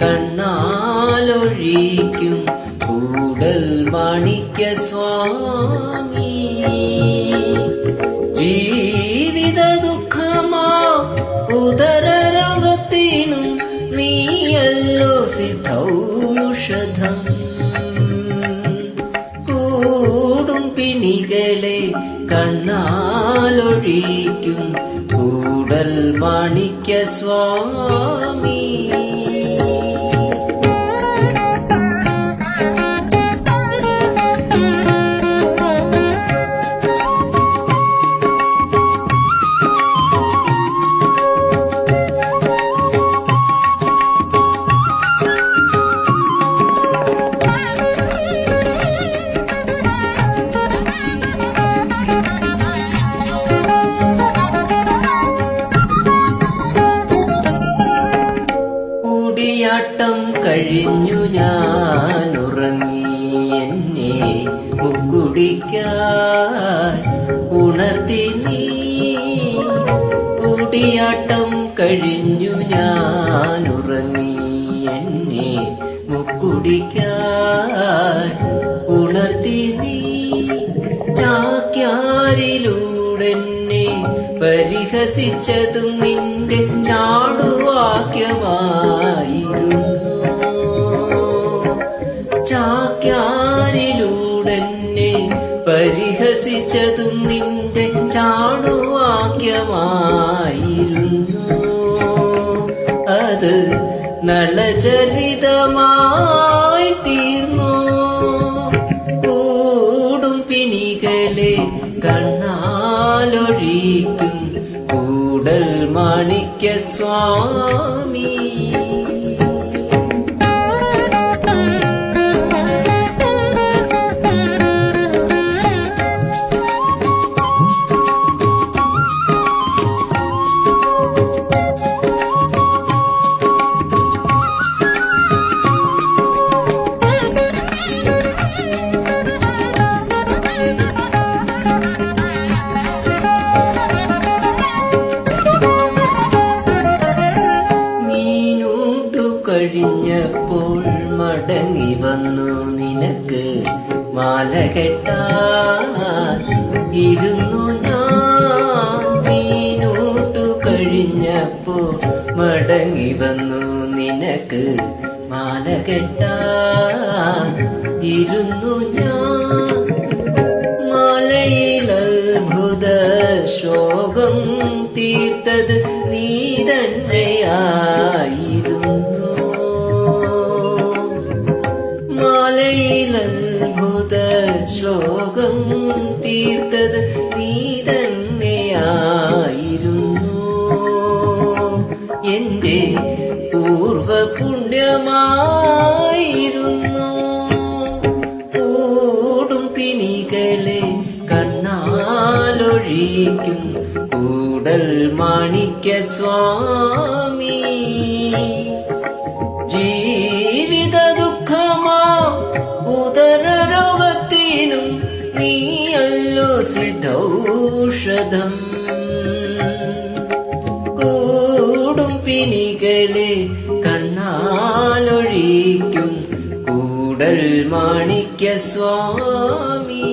കണ്ണാലൊഴിക്കും. കൂടൽ മാണിക്യ സ്വാമി. ജീവിത ദുഃഖമാ ഉദരവത്തിനും നീയല്ലോ സിദ്ധൌഷധം. കൂടും പിണികളെ കണ്ണാലൊഴിക്കും. കൂടൽ മാണിക്യ സ്വാമി. കൂടിയാട്ടം കഴിഞ്ഞു ഞാൻ ഉറങ്ങി എന്നെ മുക്കുടിക്കാൻ ഉണർത്തി നീ കൂടിയാട്ടം കഴിഞ്ഞു ഞാൻ ഉറങ്ങി എന്നെ മുക്കുടിക്കാൻ ഉണർത്തി നീ ചാക്യാരിലൂടെന്നെ പരിഹസിച്ചതും നിന്റെ ചാടുവാക്യമായിരുന്നു പരിഹസിച്ചതും നിന്റെ ചാണുവാക്യമായിരുന്നു. അത് നളചരിതമായി തീർന്നു. കൂടും പിണികളെ കണ്ണാലൊഴിക്കും. കൂടൽ മാണിക്യ സ്വാമി. കഴിഞ്ഞപ്പോൾ മടങ്ങി വന്നു നിനക്ക് മാല കെട്ടാൻ. ഇരുന്നു ഞാൻ കഴിഞ്ഞപ്പോൾ മടങ്ങി വന്നു നിനക്ക് മാല കെട്ടാൻ. ഇരുന്നു ഞാൻ മാലയിൽ അത്ഭുത ശോകം തീർത്തത് നീ തന്നെയായിരുന്നു. മലയിൽ അത്ഭുത ശ്ലോകം തീർത്തത് നീ തന്നെയായിരുന്നു എന്റെ പൂർവ പുണ്യമായിരുന്നു കൂടും പിണികളെ കണ്ണാലൊഴിക്കും കൂടൽ മാണിക്യ സ്വാമി. ജീവിത സിദ്ധൌഷധം കൂടും പിണികളെ കണ്ണാലൊഴിക്കും. കൂടൽ മാണിക്യ സ്വാമി.